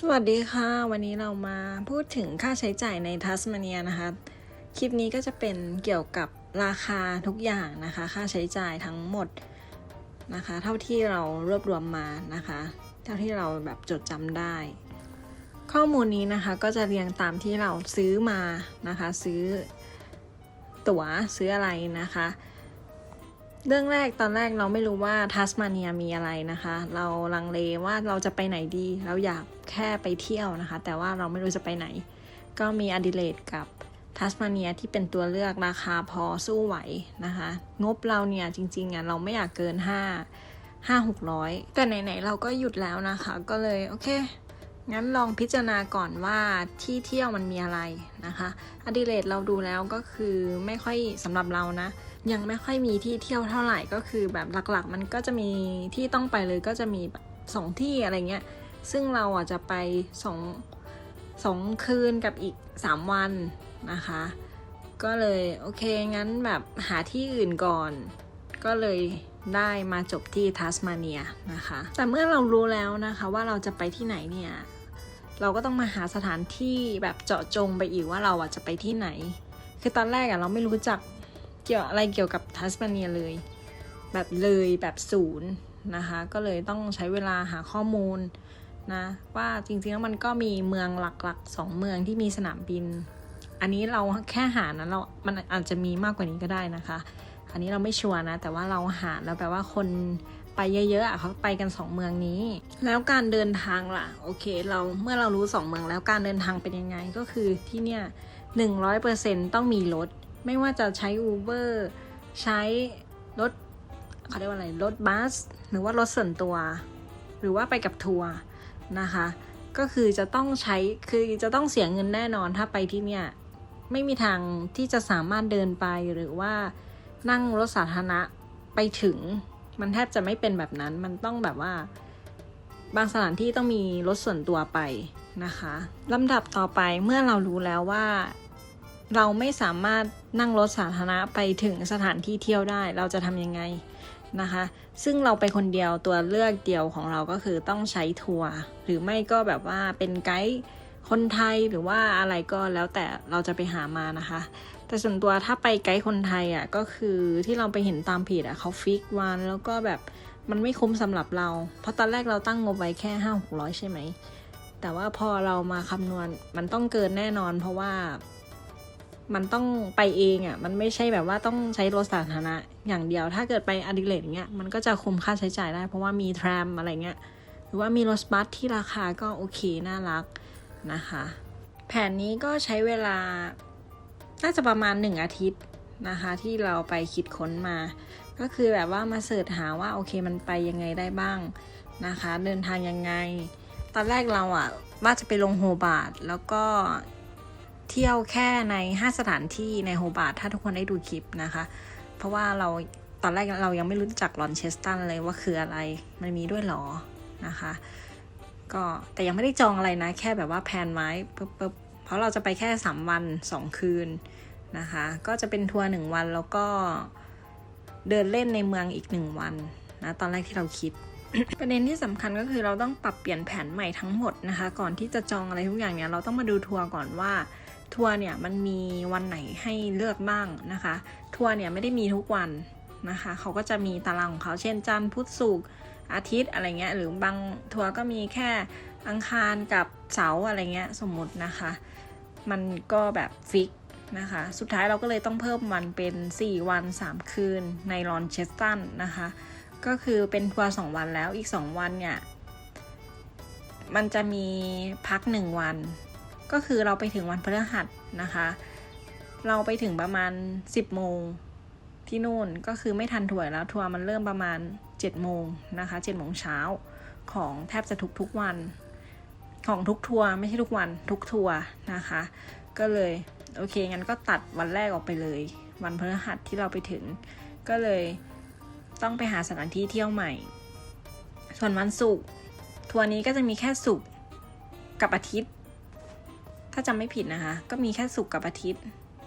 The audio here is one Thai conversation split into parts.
สวัสดีค่ะ วันนี้เรามาพูดถึงค่าใช้จ่ายในทัสมาเนียนะคะ คลิปนี้ก็จะเป็นเกี่ยวกับราคาทุกอย่างนะคะ ค่าใช้จ่ายทั้งหมดนะคะ เท่าที่เรารวบรวมมานะคะ เท่าที่เราแบบจดจำได้ ข้อมูลนี้นะคะก็จะเรียงตามที่เราซื้อมานะคะ ซื้อตั๋วซื้ออะไรนะคะ เรื่องแรกตอนแรกเราไม่รู้ว่าทัสมาเนียมีอะไรนะคะ เราลังเลว่าเราจะไปไหนดี เราอยากแค่ไปเที่ยวนะคะ แต่ว่าเราไม่รู้จะไปไหน ก็มีอดิเลดกับทัสมาเนียที่เป็นตัวเลือกราคาพอสู้ไหวนะคะ งบเราเนี่ยจริงๆอะเราไม่อยากเกิน 5 5 600 แต่ไหนๆเราก็หยุดแล้วนะคะ ก็เลยโอเค งั้นลองพิจารณาก่อนว่าที่เที่ยวมันมีอะไรนะคะอดิเรกเราดูแล้วก็คือไม่ค่อยสำหรับเรานะ ยังไม่ค่อยมีที่เที่ยวเท่าไหร่ก็คือแบบหลักๆ มันก็จะมีที่ต้องไปเลยก็จะมีแบบสองที่อะไรเงี้ย ซึ่งเราอะจะไปสองสองคืนกับอีกสามวันนะคะ ก็เลยโอเคงั้นแบบหาที่อื่นก่อน ก็เลยได้มาจบที่ทัสมาเนียนะคะ แต่เมื่อเรารู้แล้วนะคะว่าเราจะไปที่ไหนเนี่ย เราก็ต้องมาหาสถานที่แบบเจาะจงไปอีกว่าเราอะจะไปที่ไหน คือตอนแรกอะเราไม่รู้จัก เกี่ยวอะไรเกี่ยวกับทัสมาเนียเลย แบบเลยแบบศูนย์นะคะ ก็เลยต้องใช้เวลาหาข้อมูลนะว่าจริงๆแล้วมันก็มีเมืองหลักๆสองเมืองที่มีสนามบิน อันนี้เราแค่หานะเรา มันอาจจะมีมากกว่านี้ก็ได้นะคะ อันนี้เราไม่ชัวร์นะ แต่ว่าเราหาแล้วแปลว่าคนไปเยอะๆอะเขาไปกันสองเมืองนี้ แล้วการเดินทางล่ะ โอเค เราเมื่อเรารู้สองเมืองแล้วการเดินทางเป็นยังไงก็คือที่เนี่ยหนึ่งร้อยเปอร์เซ็นต้องมีรถ ไม่ว่าจะใช้ Uber ใช้รถเขาเรียกว่าอะไรรถบัส หรือว่ารถส่วนตัว หรือว่าไปกับทัวร์นะคะ ก็คือจะต้องใช้คือจะต้องเสียเงินแน่นอนถ้าไปที่เนี่ยไม่มีทางที่จะสามารถเดินไปหรือว่านั่งรถสาธารณะไปถึง มันแทบจะไม่เป็นแบบนั้น มันต้องแบบว่า บางสถานที่ต้องมีรถส่วนตัวไปนะคะลำดับต่อไปเมื่อเรารู้แล้วว่า เราไม่สามารถนั่งรถสาธารณะไปถึงสถานที่เที่ยวได้ เราจะทำยังไงนะคะ ซึ่งเราไปคนเดียวตัวเลือกเดียวของเราก็คือต้องใช้ทัวร์หรือไม่ก็แบบว่าเป็นไกด์คนไทยหรือว่าอะไรก็แล้วแต่เราจะไปหามานะคะ แต่ส่วนตัวถ้าไปไกด์คนไทยอะก็คือที่เราไปเห็นตามเพจอะเขาฟิกวันแล้วก็แบบมันไม่คุ้มสำหรับเรา เพราะตอนแรกเราตั้งงบไว้แค่ห้าหกร้อยใช่ไหมแต่ว่าพอเรามาคำนวณมันต้องเกินแน่นอน เพราะว่า มันต้องไปเองอะ่ะ มันไม่ใช่แบบว่าต้องใช้รถสาธารณะอย่างเดียว ถ้าเกิดไปอดิเลกอย่างเงี้ย มันก็จะคุมค่าใช้จ่ายได้ เพราะว่ามีทรมอะไรเงี้ย หรือว่ามีรถบัสที่ราคาก็โอเค น่ารักนะคะ แผนนี้ก็ใช้เวลา น่าจะประมาณหนึ่งอาทิตย์นะคะ ที่เราไปคิดค้นมา ก็คือแบบว่ามาเสิร์ชหาว่าโอเคมันไปยังไงได้บ้างนะคะ เดินทางยังไง ตอนแรกเราอะว่าจะไปลงโฮบาร์ดแล้วก็ เที่ยวแค่ใน 5 สถานที่ในโฮบาร์ดถ้าทุกคนได้ดูคลิปนะคะ เพราะว่าเราตอนแรกเรายังไม่รู้จักลอนเชสตันเลยว่าคืออะไรมันมีด้วยหรอนะคะ ก็แต่ยังไม่ได้จองอะไรนะ แค่แบบว่าแพนไว้ปุ๊บปุ๊บเพราะเราจะไปแค่ 3 วัน 2 คืนนะคะ ก็จะเป็นทัวร์หนึ่งวันแล้วก็เดินเล่นในเมืองอีกหนึ่งวันนะตอนแรกที่เราคิดประเด็นที่สำคัญก็คือเราต้องปรับเปลี่ยนแผนใหม่ทั้งหมดนะคะ ก่อนที่จะจองอะไรทุกอย่างเนี่ยเราต้องมาดูทัวร์ก่อนว่า ทัวร์เนี่ยมันมีวันไหนให้เลือกบ้างนะคะ ทัวร์เนี่ยไม่ได้มีทุกวันนะคะเขาก็จะมีตารางของเขาเช่นจันทร์พุธศุกร์อาทิตย์อะไรเงี้ยหรือบางทัวร์ก็มีแค่อังคารกับเสาร์อะไรเงี้ยสมมตินะคะ มันก็แบบฟิกนะคะ สุดท้ายเราก็เลยต้องเพิ่มวันเป็น 4 วัน 3 คืนในลอนเชสตันนะคะ ก็คือเป็นทัวร์สองวันแล้วอีก 2 วันเนี่ย มันจะมีพัก 1 วัน ก็คือเราไปถึงวันพฤหัสนะคะ เราไปถึงประมาณ 10โมงที่นู่นก็คือไม่ทันทัวร์แล้วทัวร์มันเริ่มประมาณ7โมงนะคะ7โมงเช้าของแทบจะทุกทุกวัน ของทุกทัวร์ไม่ใช่ทุกวันทุกทัวร์นะคะ ก็เลยโอเคงั้นก็ตัดวันแรกออกไปเลย วันพฤหัสที่เราไปถึง ก็เลยต้องไปหาสถานที่เที่ยวใหม่ ส่วนวันศุกร์ทัวร์นี้ก็จะมีแค่ศุกร์กับอาทิตย์ ถ้าจำไม่ผิดนะคะ ก็มีแค่ศุกร์กับอาทิตย์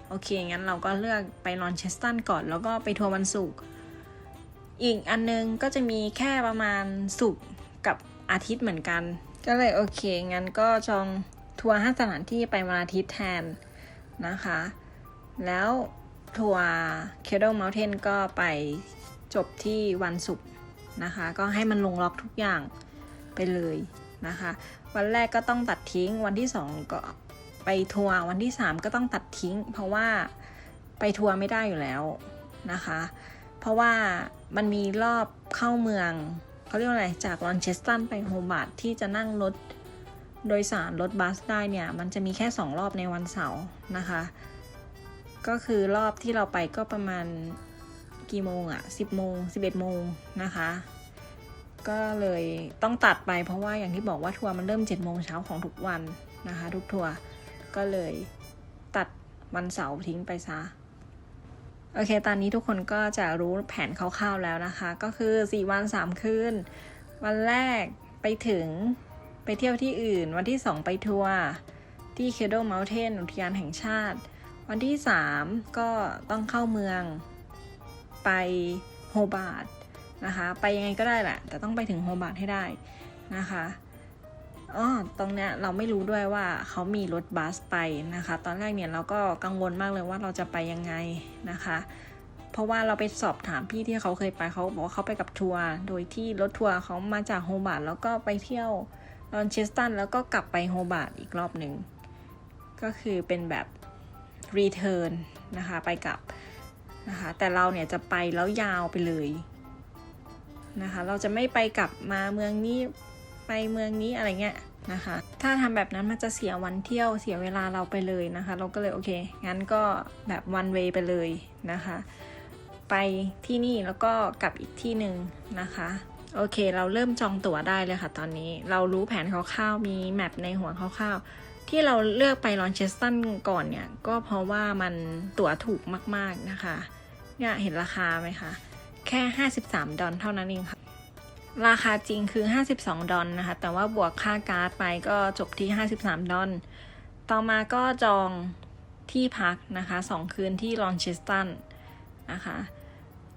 โอเค งั้นเราก็เลือกไปลอนเชสตันก่อน แล้วก็ไปทัวร์วันศุกร์ อีกอันนึงก็จะมีแค่ประมาณศุกร์กับอาทิตย์เหมือนกัน ก็เลยโอเค งั้นก็จองทัวร์ห้าสถานที่ไปวันอาทิตย์แทนนะคะ แล้วทัวร์ Kettle Mountain ก็ไปจบที่วันศุกร์นะคะ ก็ให้มันลงล็อกทุกอย่างไปเลยนะคะ วันแรกก็ต้องตัดทิ้งวันที่สองก็ ไปทัวร์วันที่สามก็ต้องตัดทิ้ง เพราะว่าไปทัวร์ไม่ได้อยู่แล้วนะคะ เพราะว่ามันมีรอบเข้าเมืองเขาเรียกว่าอะไรจากลอนเชสตันไปโฮบาร์ตที่จะนั่งรถโดยสารรถบัสได้เนี่ย มันจะมีแค่ 2 รอบในวันเสาร์นะคะ ก็คือรอบที่เราไปก็ประมาณกี่โมงอะ10โมง11โมงนะคะ ก็เลยต้องตัดไปเพราะว่าอย่างที่บอกว่าทัวร์มันเริ่ม7โมงเช้าของทุกวันนะคะ ทุกทัวร์ ก็เลยตัดวันเสาร์ทิ้งไปซะ โอเค ตอนนี้ทุกคนก็จะรู้แผนคร่าวๆแล้วนะคะ ก็คือ 4 วัน 3 คืน วันแรกไปถึงไปเที่ยวที่อื่น วันที่ 2 ไปทัวร์ที่ Kettle Mountain อุทยานแห่งชาติ วันที่ 3 ก็ต้องเข้าเมืองไปโฮบาร์ดนะคะ ไปยังไงก็ได้แหละ แต่ต้องไปถึงโฮบาร์ดให้ได้นะคะ อ๋อตรงเนี้ยเราไม่รู้ด้วยว่าเขามีรถบัสไปนะคะ ตอนแรกเนี่ยเราก็กังวลมากเลยว่าเราจะไปยังไงนะคะ เพราะว่าเราไปสอบถามพี่ที่เขาเคยไปเขาบอกว่าเขาไปกับทัวร์โดยที่รถทัวร์เขามาจากโฮบาร์ดแล้วก็ไปเที่ยวลอนเชสตันแล้วก็กลับไปโฮบาร์ดอีกรอบหนึ่งก็คือเป็นแบบรีเทิร์นนะคะไปกลับนะคะแต่เราเนี่ยจะไปแล้วยาวไปเลยนะคะ เราจะไม่ไปกลับมาเมืองนี้ ไปเมืองนี้อะไรเงี้ยนะคะ ถ้าทำแบบนั้นมันจะเสียวันเที่ยวเสียเวลาเราไปเลยนะคะ เราก็เลยโอเค งั้นก็แบบวันเวไปเลยนะคะ ไปที่นี่แล้วก็กลับอีกที่หนึ่งนะคะโอเค เราเริ่มจองตั๋วได้เลยค่ะตอนนี้เรารู้แผนคร่าวๆมีแมปในหัวคร่าวๆที่เราเลือกไปลอนเชสตันก่อนเนี่ย ก็เพราะว่ามันตั๋วถูกมากๆนะคะ เนี่ยเห็นราคาไหมคะ แค่ 53 ดอลเท่านั้นเองค่ะ ราคาจริงคือ 52 ดอลนะคะ แต่ว่าบวกค่าการ์ดไปก็จบที่ 53 ดอลต่อมาก็จองที่พักนะคะ 2 คืนที่ลอนเชสตันนะคะ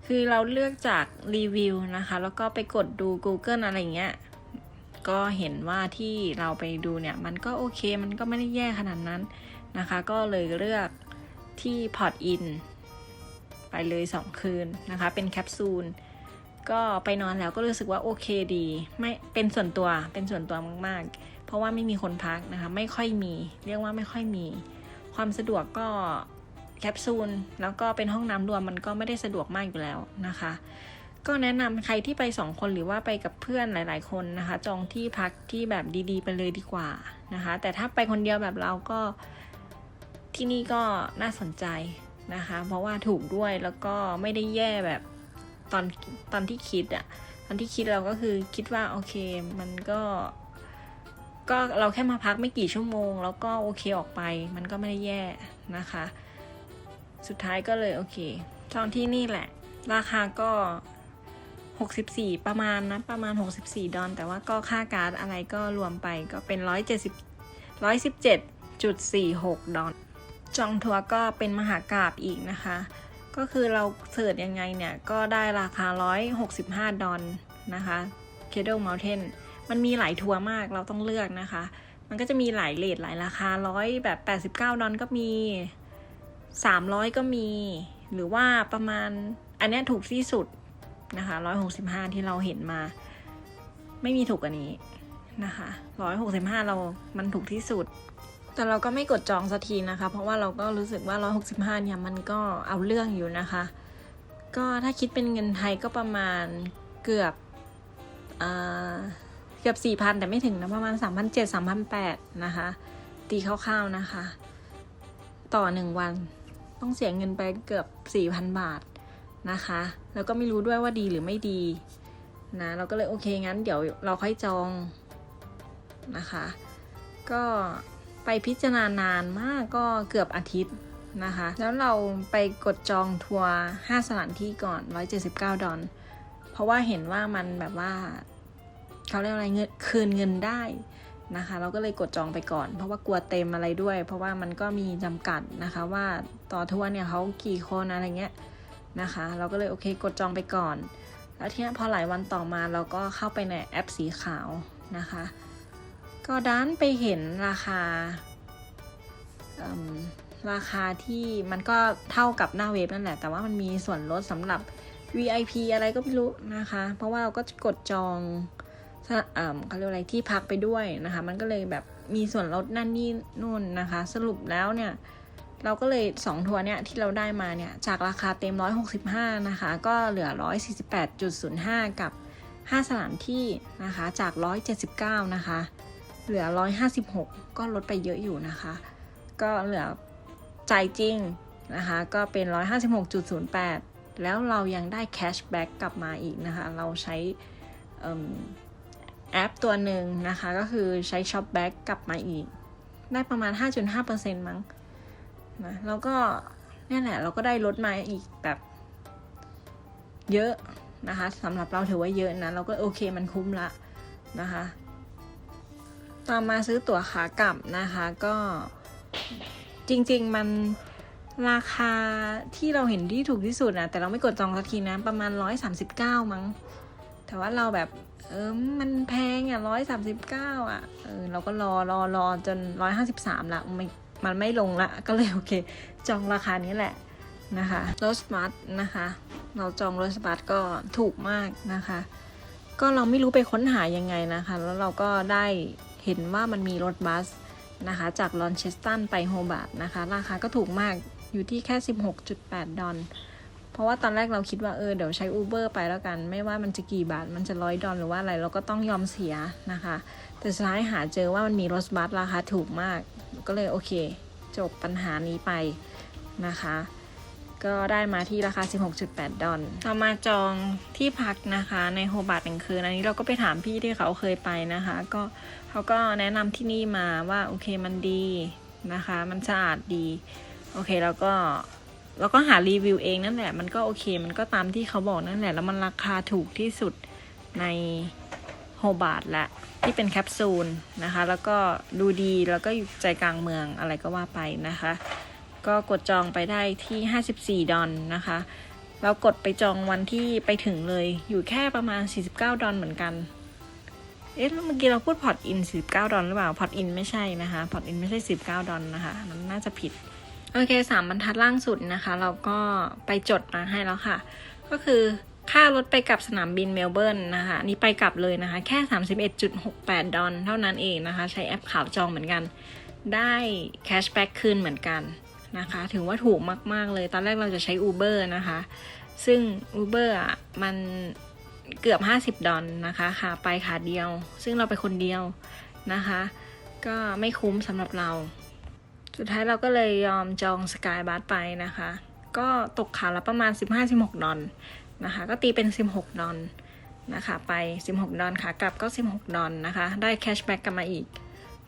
คือเราเลือกจากรีวิวนะคะ แล้วก็ไปกดดู Google อะไรเงี้ย ก็เห็นว่าที่เราไปดูเนี่ย มันก็โอเค มันก็ไม่ได้แย่ขนาดนั้นนะคะ ก็เลยเลือกที่พอร์ตอินไปเลย 2 คืนนะคะ เป็นแคปซูล ก็ไปนอนแล้วก็รู้สึกว่าโอเคดี ไม่เป็นส่วนตัวเป็นส่วนตัวมากๆ เพราะว่าไม่มีคนพักนะคะ ไม่ค่อยมี เรียกว่าไม่ค่อยมี ความสะดวกก็แคปซูลแล้วก็เป็นห้องน้ำรวมมันก็ไม่ได้สะดวกมากอยู่แล้วนะคะ ก็แนะนำใครที่ไปสองคนหรือว่าไปกับเพื่อนหลาย ๆ คนนะคะ จองที่พักที่แบบดีๆ ไปเลยดีกว่านะคะ แต่ถ้าไปคนเดียวแบบเราก็ที่นี่ก็น่าสนใจนะคะ เพราะว่าถูกด้วยแล้วก็ไม่ได้แย่แบบ ตอนตอนที่คิดอะตอนที่คิดเราก็คือคิดว่าโอเคมันก็ ก็เราแค่มาพักไม่กี่ชั่วโมง แล้วก็โอเคออกไป มันก็ไม่ได้แย่นะคะ สุดท้ายก็เลยโอเคจองที่นี่แหละ ราคาก็ 64 ประมาณนะประมาณ 64 ดอลแต่ว่าก็ค่าการ์ดอะไรก็รวมไปก็เป็น 170 117.46 ดอลจองทัวร์ก็เป็นมหากราบอีกนะคะ ก็คือเราเสิร์ชยังไงเนี่ย ก็ได้ราคา 165 ดอลนะคะ Kettle Mountain มันมีหลายทัวร์มากเราต้องเลือกนะคะ มันก็จะมีหลายเลทหลายราคาร้อยแบบ 89 ดอลก็มี 300 ก็มี หรือว่าประมาณอันนี้ถูกที่สุดนะคะ165 ที่เราเห็นมา ไม่มีถูกกว่านี้นะคะ165 เรามันถูกที่สุด แต่เราก็ไม่กดจองสักทีนะคะ เพราะว่าเราก็รู้สึกว่า 165 เนี่ยมันก็เอาเรื่องอยู่นะคะ ก็ถ้าคิดเป็นเงินไทยก็ประมาณเกือบเกือบ 4,000 แต่ไม่ถึงนะ ประมาณ 3,700 3,800 นะคะ ตีคร่าวๆนะคะ ต่อหนึ่งวันต้องเสียเงินไปเกือบ 4,000 บาทนะคะ แล้วก็ไม่รู้ด้วยว่าดีหรือไม่ดีนะ เราก็เลยโอเคงั้นเดี๋ยวเราค่อยจองนะคะ ก็ ไปพิจารณานานมากก็เกือบอาทิตย์นะคะ แล้วเราไปกดจองทัวร์5สถานที่ก่อน 179 ดอลเพราะว่าเห็นว่ามันแบบว่าเขาเรียกอะไรเงินคืนเงินได้นะคะ เราก็เลยกดจองไปก่อน เพราะว่ากลัวเต็มอะไรด้วย เพราะว่ามันก็มีจำกัดนะคะว่าต่อทัวร์เนี่ยเขากี่คนอะไรเงี้ยนะคะ เราก็เลยโอเคกดจองไปก่อน แล้วทีนี้พอหลายวันต่อมาเราก็เข้าไปในแอปสีขาวนะคะ ก็ด้านไปเห็นราคาราคาที่มันก็เท่ากับหน้าเว็บนั่นแหละ แต่ว่ามันมีส่วนลดสำหรับ VIP อะไรก็ไม่รู้นะคะ เพราะว่าเราก็กดจองเอิ่มเขาเรียกอะไรที่พักไปด้วยนะคะ มันก็เลยแบบมีส่วนลดนั่นนี่นู่นนะคะ สรุปแล้วเนี่ย เราก็เลย 2 ทัวร์เนี่ยที่เราได้มาเนี่ย จากราคาเต็ม 165 นะคะ ก็เหลือ 148.05 กับ 5 สถานที่นะคะ จาก 179 นะคะ เหลือ 156 ก็ลดไปเยอะอยู่นะคะ ก็เหลือจ่ายจริงนะคะ ก็เป็น 156.08 แล้วเรายังได้แคชแบ็กกลับมาอีกนะคะ เราใช้แอปตัวหนึ่งนะคะ ก็คือใช้ช็อปแบ็กกลับมาอีก ได้ประมาณ 5.5%มั้งนะแล้วก็นี่แหละเราก็ได้ลดมาอีกแบบเยอะนะคะสำหรับเราถือว่าเยอะนะ เราก็โอเคมันคุ้มละนะคะ ต่อมาซื้อตั๋วขากลับนะคะก็จริง ๆ มันราคาที่เราเห็นที่ถูกที่สุดนะแต่เราไม่กดจองสักทีนะประมาณ 139 มั้ง แต่ว่าเราแบบเออมันแพงอะร้อยสามสิบเก้าอะเออเราก็รอรอรอจนร้อยห้าสิบสามละไม่มันไม่ลงละ ก็เลยโอเค จองราคานี้แหละนะคะรถบัสนะคะ เราจองรถบัสก็ถูกมากนะคะ ก็เราไม่รู้ไปค้นหายังไงนะคะ แล้วเราก็ได้ เห็นว่ามันมีรถบัสนะคะจากลอนเชสตันไปโฮบาร์ดนะคะ ราคาก็ถูกมากอยู่ที่แค่ 16.8 ดอลเพราะว่าตอนแรกเราคิดว่าเออเดี๋ยวใช้ Uber ไปแล้วกัน ไม่ว่ามันจะกี่บาท มันจะร้อยดอลหรือว่าอะไรเราก็ต้องยอมเสียนะคะ แต่สุดท้ายหาเจอว่ามันมีรถบัสราคาถูกมาก ก็เลยโอเค จบปัญหานี้ไปนะคะ ก็ได้มาที่ราคา 16.8 ดอลเรามาจองที่พักนะคะในโฮบาร์ดหนึ่งคืน อันนี้เราก็ไปถามพี่ที่เขาเคยไปนะคะ ก็เขาก็แนะนำที่นี่มาว่าโอเคมันดีนะคะ มันสะอาดดี โอเคแล้วก็แล้วก็หารีวิวเองนั่นแหละ มันก็โอเค มันก็ตามที่เขาบอกนั่นแหละ แล้วมันราคาถูกที่สุดในโฮบาร์ดละที่เป็นแคปซูลนะคะ แล้วก็ดูดีแล้วก็อยู่ใจกลางเมืองอะไรก็ว่าไปนะคะ ก็กดจองไปได้ที่ 54 ดอลนะคะเรากดไปจองวันที่ไปถึงเลยอยู่แค่ประมาณ 49 ดอลเหมือนกัน เอ๊ะเมื่อกี้เราพูดพอร์ตอิน 49 ดอลหรือเปล่า พอร์ตอินไม่ใช่นะคะ พอร์ตอินไม่ใช่19ดอลนะคะมันน่าจะผิด โอเคสามบรรทัดล่างสุดนะคะ เราก็ไปจดมาให้แล้วค่ะ ก็คือค่ารถไปกลับสนามบินเมลเบิร์นนะคะนี่ไปกลับเลยนะคะ แค่ 31.68 ดอลเท่านั้นเองนะคะ ใช้แอปขาวจองเหมือนกัน ได้แคชแบ็กคืนเหมือนกัน นะคะ ถือว่าถูกมาก ๆ เลย ตอนแรกเราจะใช้ Uber นะคะ ซึ่ง Uber อะมันเกือบ 50 ดอลนะคะขาไปขาเดียว ซึ่งเราไปคนเดียวนะคะ ก็ไม่คุ้มสำหรับเรา สุดท้ายเราก็เลยยอมจองสกายบัสไปนะคะ ก็ตกขาละประมาณ 15-16 ดอลนะคะ ก็ตีเป็น 16 ดอลนะคะไป 16 ดอลค่ะกลับก็ 16 ดอลนะคะ ได้แคชแบ็กกลับมาอีก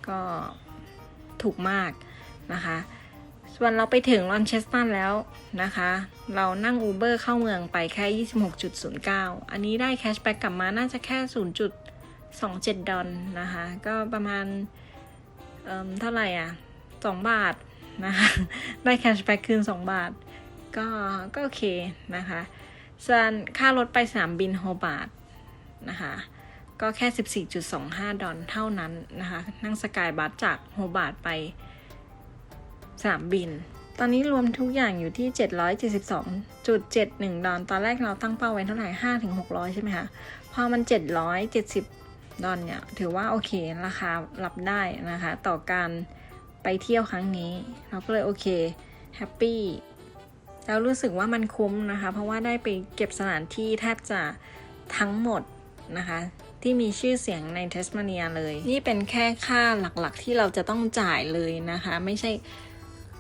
ก็ถูกมากนะคะ ส่วนเราไปถึงลอนเชสตันแล้วนะคะ เรานั่ง Uber เข้าเมืองไปแค่ 26.09 อันนี้ได้แคชแบ็กกลับมาน่าจะแค่ 0.27 ดอลนะคะ ก็ประมาณเอ่มเท่าไหร่อะสองบาทนะคะ ได้แคชแบ็กคืน 2 บาท ก็ก็โอเคนะคะ ส่วนค่ารถไปสนามบินโฮบาร์ดนะคะ ก็แค่ 14.25 ดอลลาร์เท่านั้นนะคะ นั่งสกายบัสจากโฮบาร์ดไป สามบิน ตอนนี้รวมทุกอย่างอยู่ที่ 772.71 ดอลตอนแรกเราตั้งเป้าไว้เท่าไหร่5-600 ใช่ไหมคะ พอมัน 770 ดอลเนี่ย ถือว่าโอเค ราคารับได้นะคะ ต่อการไปเที่ยวครั้งนี้ เราก็เลยโอเค แฮปปี้แล้วรู้สึกว่ามันคุ้มนะคะ เพราะว่าได้ไปเก็บสถานที่แทบจะทั้งหมดนะคะ ที่มีชื่อเสียงในเทสมาเนียเลย นี่เป็นแค่ค่าหลักๆที่เราจะต้องจ่ายเลยนะคะ ไม่ใช่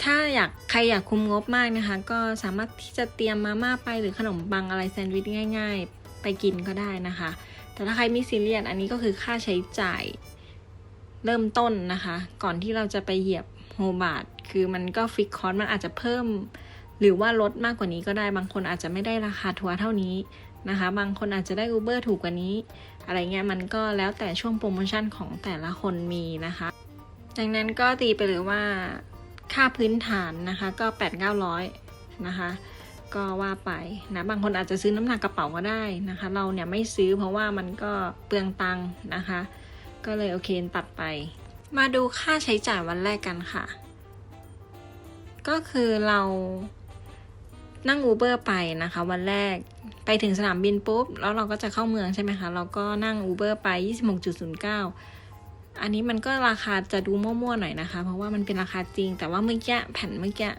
ถ้าอยากใครอยากคุมงบมากนะคะ ก็สามารถที่จะเตรียมมาม่าไปหรือขนมปังอะไรแซนด์วิชง่าย ๆ ไปกินก็ได้นะคะ แต่ถ้าใครไม่ซีเรียสอันนี้ก็คือค่าใช้จ่ายเริ่มต้นนะคะ ก่อนที่เราจะไปเหยียบโฮบาร์ดคือมันก็ฟิกคอร์สมันอาจจะเพิ่ม หรือว่าลดมากกว่านี้ก็ได้บางคนอาจจะไม่ได้ราคาทัวร์เท่านี้นะคะ บางคนอาจจะได้ Uber ถูกกว่านี้ อะไรเงี้ยมันก็แล้วแต่ช่วงโปรโมชั่นของแต่ละคนมีนะคะ ดังนั้นก็ตีไปเลยว่า ค่าพื้นฐานนะคะก็8 9 0 0นะคะก็ว่าไปนะบางคนอาจจะซื้อน้ำหนักกระเป๋าก็ได้นะคะ เราเนี่ยไม่ซื้อเพราะว่ามันก็เปลืองตังค์นะคะ ก็เลยโอเคตัดไป มาดูค่าใช้จ่ายวันแรกกันค่ะ ก็คือเรานั่งอูเบอร์ไปนะคะ วันแรกไปถึงสนามบินปุ๊บ แล้วเราก็จะเข้าเมืองใช่ไหมคะ เราก็นั่งอูเบอร์ไป 26.09 อันนี้มันก็ราคาจะดูมั่วๆหน่อยนะคะ เพราะว่ามันเป็นราคาจริง แต่ว่าเมื่อกี้แผ่นเมื่อกี้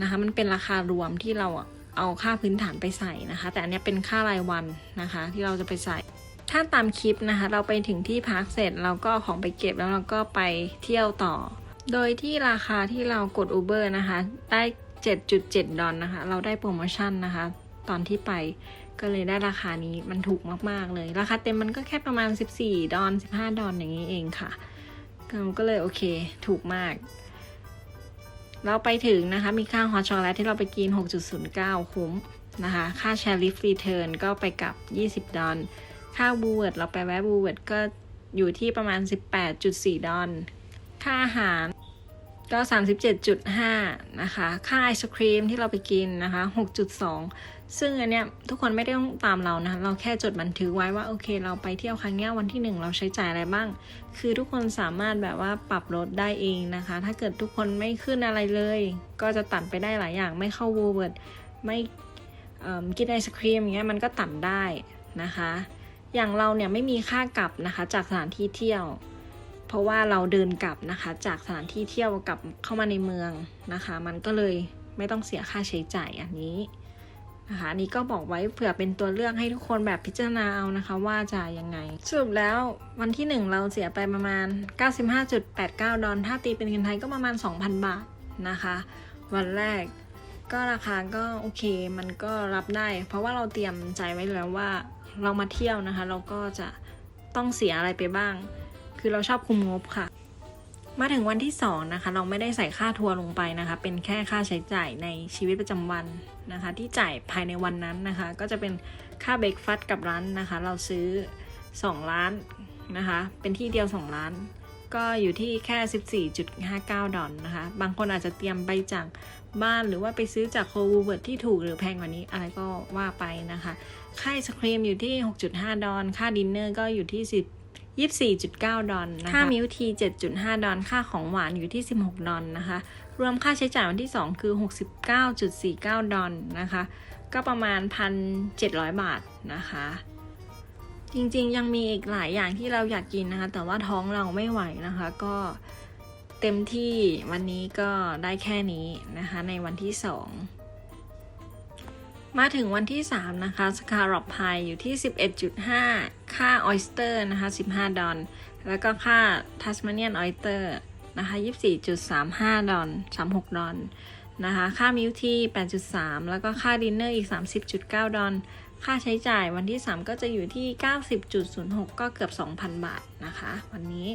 นะคะ มันเป็นราคารวมที่เราเอาค่าพื้นฐานไปใส่นะคะ แต่อันนี้เป็นค่ารายวันนะคะ ที่เราจะไปใส่ ถ้าตามคลิปนะคะ เราไปถึงที่พักเสร็จเราก็ของไปเก็บแล้วเราก็ไปเที่ยวต่อ โดยที่ราคาที่เรากด Uber นะคะ ได้ 7.7 ดอลนะคะ เราได้โปรโมชั่นนะคะ ตอนที่ไป ก็เลยได้ราคานี้มันถูกมาก ๆ เลย ราคาเต็มมันก็แค่ประมาณ 14 ดอล15 ดอลอย่างนี้เองค่ะก็ก็เลยโอเคถูกมาก เราไปถึงนะคะ มีค่าฮอตช็อกโกแลตที่เราไปกิน 6.09 คุ้มนะคะ ค่าแชร์ลิฟต์รีเทิร์นก็ไปกับ 20 ดอลค่าบูเวิร์ดเราไปแวะบูเวิร์ดก็อยู่ที่ประมาณ 18.4 ดอลค่าอาหารก็ 37.5 นะคะ ค่าไอศครีมที่เราไปกินนะคะ 6.2 ซึ่งอันเนี้ยทุกคนไม่ได้ต้องตามเรานะเราแค่จดบันทึกไว้ว่าโอเค เราไปเที่ยวครั้งเนี้ยวันที่หนึ่งเราใช้จ่ายอะไรบ้าง คือทุกคนสามารถแบบว่าปรับลดได้เองนะคะ ถ้าเกิดทุกคนไม่ขึ้นอะไรเลย ก็จะตัดไปได้หลายอย่างไม่เข้าวูเวิร์ดไม่กินไอศครีมอย่างเงี้ยมันก็ตัดได้นะคะ อย่างเราเนี่ยไม่มีค่ากลับนะคะจากสถานที่เที่ยว เพราะว่าเราเดินกลับนะคะจากสถานที่เที่ยวกลับเข้ามาในเมืองนะคะ มันก็เลยไม่ต้องเสียค่าใช้จ่ายอันนี้ นะคะนี้ก็บอกไว้เผื่อเป็นตัวเลือกให้ทุกคนแบบพิจารณาเอานะคะ ว่าจะยังไง สรุปแล้ววันที่หนึ่งเราเสียไปประมาณ 95.89 ดอลถ้าตีเป็นเงินไทยก็ประมาณ 2,000 บาทนะคะ วันแรกก็ราคาก็โอเคมันก็รับได้ เพราะว่าเราเตรียมใจไว้แล้วว่าเรามาเที่ยวนะคะ เราก็จะต้องเสียอะไรไปบ้าง คือเราชอบคุมงบค่ะ มาถึงวันที่สองนะคะเราไม่ได้ใส่ค่าทัวร์ลงไปนะคะ เป็นแค่ค่าใช้จ่ายในชีวิตประจำวันนะคะ ที่จ่ายภายในวันนั้นนะคะ ก็จะเป็นค่าเบรกฟาสต์กับร้านนะคะ เราซื้อ 2 ล้านนะคะ เป็นที่เดียว 2 ล้าน ก็อยู่ที่แค่ 14.59 ดอลนะคะ บางคนอาจจะเตรียมไปจากบ้านหรือว่าไปซื้อจากโควูเวิร์ดที่ถูกหรือแพงกว่านี้อะไรก็ว่าไปนะคะ ค่าไอศครีมอยู่ที่ 6.5 ดอลค่าดินเนอร์ก็อยู่ที่ 10 24.9 ดอลนะคะค่ามิลที 7.5 ดอลค่าของหวานอยู่ที่ 16 ดอลนะคะ รวมค่าใช้จ่ายวันที่ 2 คือ 69.49 ดอลนะคะ ก็ประมาณ 1,700 บาทนะคะ จริงๆ ยังมีอีกหลายอย่างที่เราอยากกินนะคะ แต่ว่าท้องเราไม่ไหวนะคะ ก็เต็มที่วันนี้ก็ได้แค่นี้นะคะ ในวันที่ 2มาถึงวันที่ 3 นะคะสคาร์รอปพายอยู่ที่ 11.5 ค่าออยสเตอร์นะคะ 15 ดอลแล้วก็ค่าทัสมาเนียนออยสเตอร์นะคะ24.35 ดอล36 ดอลนะคะ ค่ามิลที8.3 แล้วก็ค่าดินเนอร์อีก 30.9 ดอลค่าใช้จ่ายวันที่ 3 ก็จะอยู่ที่ 90.06 ก็เกือบ 2,000 บาทนะคะ วันนี้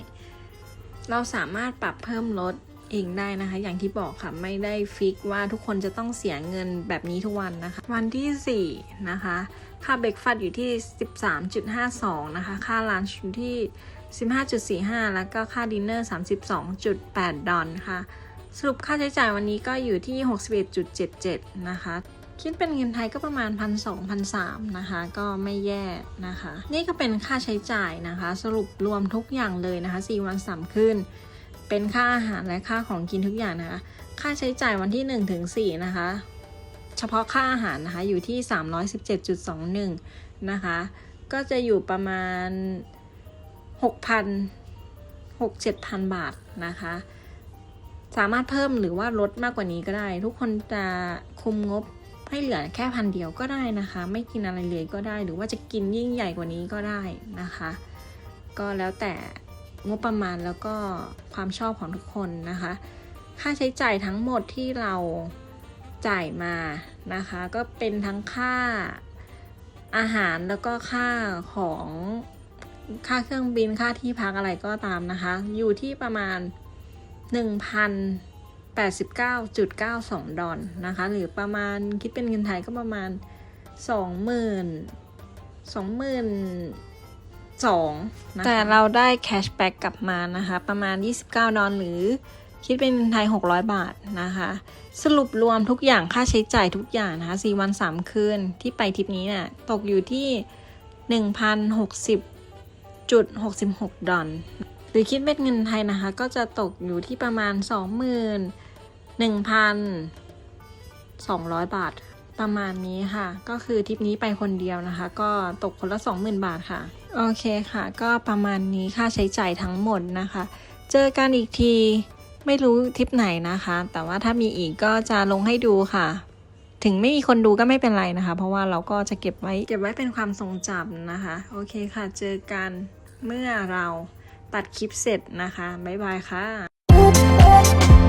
เราสามารถปรับเพิ่มลด เองได้นะคะ อย่างที่บอกค่ะไม่ได้ฟิกว่าทุกคนจะต้องเสียเงินแบบนี้ทุกวันนะคะ วันที่ 4 นะคะ ค่าเบรกฟาสต์อยู่ที่ 13.52 นะคะ ค่าลันช์อยู่ที่ 15.45 แล้วก็ค่าดินเนอร์ 32.8 ดอลค่ะ สรุปค่าใช้จ่ายวันนี้ก็อยู่ที่ 61.77 นะคะคิดเป็นเงินไทยก็ประมาณ1 2 0 0 1 3นะคะ ก็ไม่แย่นะคะ นี่ก็เป็นค่าใช้จ่ายนะคะ สรุปรวมทุกอย่างเลยนะคะ4วัน3คืน เป็นค่าอาหารและค่าของกินทุกอย่างนะคะ ค่าใช้จ่ายวันที่1ถึง4นะคะ เฉพาะค่าอาหารนะคะอยู่ที่ 317.21 นะคะ ก็จะอยู่ประมาณ 6,000 6-7,000 บาทนะคะ สามารถเพิ่มหรือว่าลดมากกว่านี้ก็ได้ ทุกคนจะคุมงบให้เหลือแค่พันเดียวก็ได้นะคะ ไม่กินอะไรเลยก็ได้ หรือว่าจะกินยิ่งใหญ่กว่านี้ก็ได้นะคะ ก็แล้วแต่ งบประมาณแล้วก็ความชอบของทุกคนนะคะ ค่าใช้จ่ายทั้งหมดที่เราจ่ายมานะคะ ก็เป็นทั้งค่าอาหารแล้วก็ค่าของค่าเครื่องบินค่าที่พักอะไรก็ตามนะคะ อยู่ที่ประมาณ 1,089.92 ดอลนะคะ หรือประมาณคิดเป็นเงินไทยก็ประมาณ 20,000 20,000 2นะคะแต่เราได้แคชแบ็กกลับมานะคะ ประมาณ 29 ดอลหรือ คิดเป็นเงินไทย 600 บาทนะคะ สรุปรวมทุกอย่างค่าใช้จ่ายทุกอย่างนะคะ 4 วัน 3 คืนที่ไปทริปนี้เนี่ยตกอยู่ที่ 1,060 10.66 ดอลหรือคิดเป็นเงินไทยนะคะ ก็จะตกอยู่ที่ประมาณ 21,200 บาทประมาณนี้ค่ะ ก็คือทริปนี้ไปคนเดียวนะคะ ก็ตกคนละ 20,000 บาทค่ะ โอเคค่ะ ก็ประมาณนี้ค่าใช้จ่ายทั้งหมดนะคะ เจอกันอีกทีไม่รู้ทริปไหนนะคะ แต่ว่าถ้ามีอีกก็จะลงให้ดูค่ะ ถึงไม่มีคนดูก็ไม่เป็นไรนะคะ เพราะว่าเราก็จะเก็บไว้เก็บไว้เป็นความทรงจำนะคะ โอเคค่ะ เจอกันเมื่อเราตัดคลิปเสร็จนะคะ บ๊ายบายค่ะ